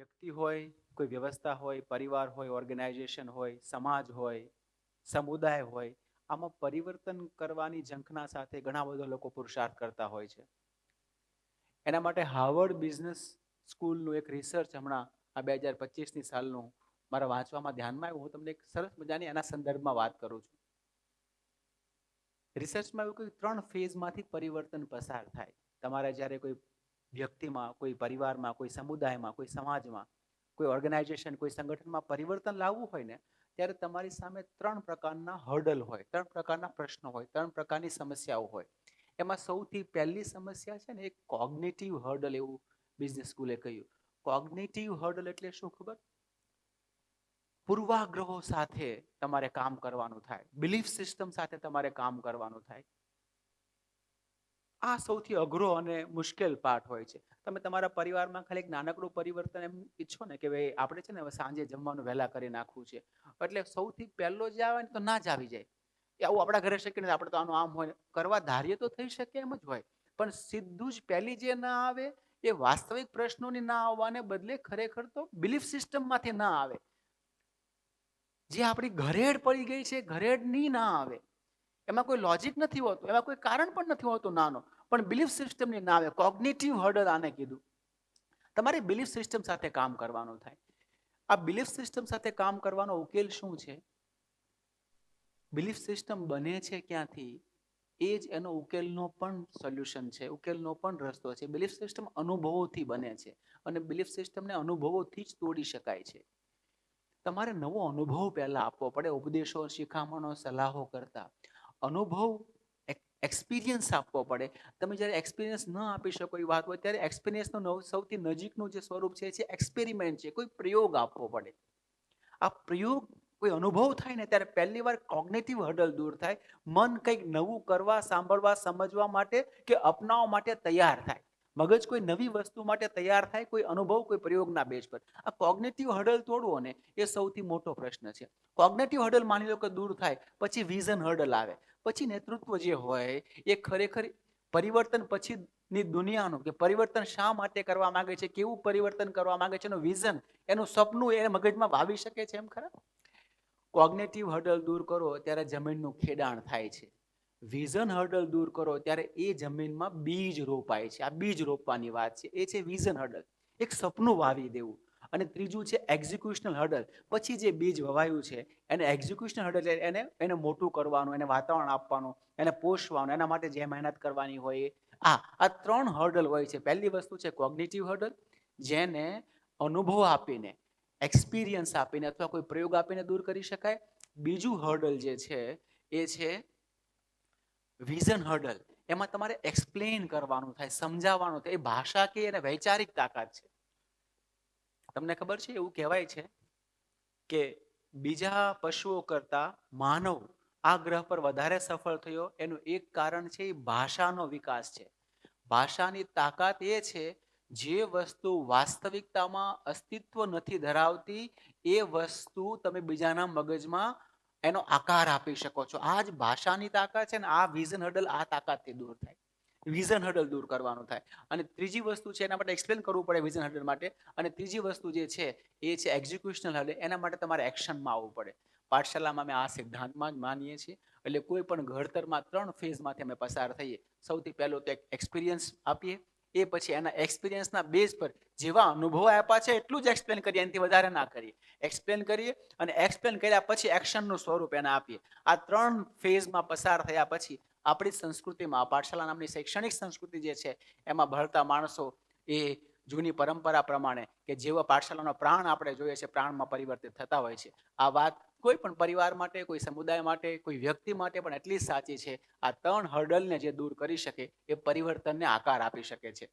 વ્યક્તિ હોય, કોઈ વ્યવસ્થા હોય, પરિવાર હોય ઓર્ગેનાઇઝેશન હોય, સમાજ હોય, સમુદાય હોય, આમાં પરિવર્તન કરવાની ઝંખના સાથે ઘણા બધા લોકો પુરુષાર્થ કરતા હોય છે. એના માટે હાર્વર્ડ બિઝનેસ સ્કૂલનું એક રિસર્ચ હમણાં આ બે હજાર પચીસની સાલનું મારા વાંચવામાં ધ્યાનમાં આવ્યું. હું તમને એક સરસ મજાની એના સંદર્ભમાં વાત કરું છું. રિસર્ચમાં એવું કે ત્રણ ફેઝમાંથી પરિવર્તન પસાર થાય. તમારે જ્યારે કોઈ વ્યક્તિમાં, કોઈ પરિવારમાં, કોઈ સમુદાયમાં, કોઈ સમાજમાં, કોઈ ઓર્ગેનાઇઝેશન કોઈ સંગઠનમાં પરિવર્તન લાવવું હોય ને, ત્યારે તમારી સામે ત્રણ પ્રકારના હર્ડલ હોય, ત્રણ પ્રકારના પ્રશ્નો હોય, ત્રણ પ્રકારની સમસ્યાઓ હોય. એમાં સૌથી પહેલી સમસ્યા છે ને એક કોગ્નેટિવ હર્ડલ એવું બિઝનેસ સ્કૂલે કહ્યું. કોગ્નેટિવ હર્ડલ એટલે શું ખબર? પૂર્વાગ્રહો સાથે તમારે કામ કરવાનું થાય. બિલીફ સિસ્ટમ સાથે તમારે કામ કરવાનું થાય. આ સૌથી અઘરો અને મુશ્કેલ પાર્ટ હોય છે. તમે તમારા પરિવારમાં ખાલી એક નાનકડું પરિવર્તન એમ ઈચ્છો ને કે ભાઈ આપણે છે ને હવે સાંજે જમવાનું વહેલા કરી નાખવું છે. એટલે સૌથી પહેલો જ આવે ને તો ના જ આવી જાય. એ આવું આપણા ઘરે શક્ય નથી. આપણે તો આનું આમ હોય. કરવા ધારીએ તો થઈ શકે એમ જ હોય. પણ સીધું જ પહેલી જે ના આવે એ વાસ્તવિક પ્રશ્નોની ના આવવાને બદલે ખરેખર તો બિલીફ સિસ્ટમમાંથી ના આવે. જે આપણી ઘરેડ પડી ગઈ છે, ઘરેડની ના આવે. એમાં કોઈ લોજિક નથી હોતું, એમાં કોઈ કારણ પણ નથી હોતું નાનો. પણ બિલીફ સિસ્ટમની ના કોગ્નેટિવ હર્ડર આને કીધું. તમારે બિલીફ સિસ્ટમ સાથે કામ કરવાનું થાય. આ બિલીફ સિસ્ટમ સાથે કામ કરવાનો ઉકેલ શું છે? બિલીફ સિસ્ટમ બને છે ક્યાંથી? એ જ એનો ઉકેલનો પણ સોલ્યુશન છે, ઉકેલનો પણ રસ્તો છે. બિલીફ સિસ્ટમ અનુભવોથી બને છે અને બિલીફ સિસ્ટમને અનુભવોથી જ તોડી શકાય છે. તમારે નવો અનુભવ પહેલા આપવો પડે. ઉપદેશો, શિખામણો, સલાહો કરતા. અનુભવ એક્સપિરિયન્સ આપવો પડે. તમે જ્યારે એક્સપિરિયન્સ ન આપી શકો એ વાત હોય, ત્યારે એક્સપિરિયન્સનું સૌથી નજીકનું જે સ્વરૂપ છે, એ એક્સપેરિમેન્ટ છે. કોઈ પ્રયોગ આપવો પડે. આ પ્રયોગ કોઈ અનુભવ થાય ને, ત્યારે પહેલી વાર કોગ્નેટિવ હર્ડલ દૂર થાય. મન કંઈક નવું કરવા, સાંભળવા, સમજવા માટે કે અપનાવવા માટે તૈયાર થાય. મગજ કોઈ નવી વસ્તુ માટે તૈયાર થાય, કોઈ અનુભવ, કોઈ પ્રયોગના બેઝ પર. આ કોગ્નેટિવ હર્ડલ તોડવો ને એ સૌથી મોટો પ્રશ્ન છે. કોગ્નેટિવ હર્ડલ માની લો કે દૂર થાય, પછી વિઝન હર્ડલ આવે. પછી નેતૃત્વ જે હોય, એ ખરેખર પરિવર્તન પછીની દુનિયાનું કે પરિવર્તન શા માટે કરવા માંગે છે, કેવું પરિવર્તન કરવા માંગે છે, એનું વિઝન એનું સપનું એ મગજમાં વાવી શકે છે એમ ખરા? કોગ્નેટિવ હર્ડલ દૂર કરો, ત્યારે જમીનનું ખેડાણ થાય છે. વિઝન હર્ડલ દૂર કરો, ત્યારે એ જમીનમાં બીજ રોપાય છે. આ બીજ રોપવાની વાત છે. એ છે વિઝન હર્ડલ એક સપનું વાવી દેવું. અને ત્રીજું છે એક્ઝિક્યુશનલ હર્ડલ પછી જે બીજ વવાયું છે, એને એક્ઝિક્યુશનલ હર્ડલ એને એને મોટું કરવાનું, એને વાતાવરણ આપવાનું, એને પોષવાનું, એના માટે જે મહેનત કરવાની હોય આ આ ત્રણ હર્ડલ હોય છે. પહેલી વસ્તુ છે કોગ્નિટિવ હર્ડલ જેને અનુભવ આપીને એક્સપિરિયન્સ આપીને અથવા કોઈ પ્રયોગ આપીને દૂર કરી શકાય. બીજું હર્ડલ જે છે, એ છે વિઝન હર્ડલ એમાં તમારે એક્સપ્લેન કરવાનું થાય, સમજાવવાનું થાય, એ ભાષા કે એને વૈચારિક તાકાત છે. તમને ખબર છે, એવું કહેવાય છે કે બીજા પશુઓ કરતા માનવ આ ગ્રહ પર વધારે સફળ થયો, એનું એક કારણ છે એ ભાષાનો વિકાસ છે. ભાષાની તાકાત એ છે, જે વસ્તુ વાસ્તવિકતામાં અસ્તિત્વ નથી ધરાવતી, એ વસ્તુ તમે બીજાના મગજમાં એનો આકાર આપી શકો છો. આ જ ભાષાની તાકાત છે ને આ વિઝન હર્ડલ આ તાકાતથી દૂર થાય. વિઝન હર્ડલ દૂર કરવાનું થાય. અને ત્રીજી વસ્તુ છે એના માટે એક્સપ્લેન કરવું પડે વિઝન હર્ડલ માટે. અને ત્રીજી વસ્તુ જે છે, એ છે એક્ઝિક્યુશનલ હર્ડલ એના માટે તમારે એક્શનમાં આવવું પડે. પાઠશાલામાં અમે આ સિદ્ધાંતમાં જ માનીએ છીએ. એટલે કોઈ પણ ઘડતરમાં ત્રણ ફેઝમાંથી અમે પસાર થઈએ. સૌથી પહેલો તો એક એક્સપિરિયન્સ આપીએ. એ પછી એના એક્સપિરિયન્સના બેઝ પર જેવા અનુભવો આપ્યા છે, એટલું જ એક્સપ્લેન કરીએ, એનાથી વધારે ના કરીએ. એક્સપ્લેન કરીએ અને એક્સપ્લેન કર્યા પછી એક્શનનું સ્વરૂપ એને આપીએ. આ ત્રણ ફેઝમાં પસાર થયા પછી આપણી સંસ્કૃતિમાં પાઠશાલા નામની શૈક્ષણિક સંસ્કૃતિ જે છે, એમાં ભળતા માણસો એ જૂની પરંપરા પ્રમાણે કે જેવા પાઠશાલાનો પ્રાણ આપણે જોઈએ છે, પ્રાણમાં પરિવર્તિત થતા હોય છે. આ વાત કોઈ પણ પરિવાર માટે, કોઈ સમુદાય માટે, કોઈ વ્યક્તિ માટે પણ એટલી જ સાચી છે. આ ત્રણ હર્ડલને જે દૂર કરી શકે, એ પરિવર્તનને આકાર આપી શકે છે.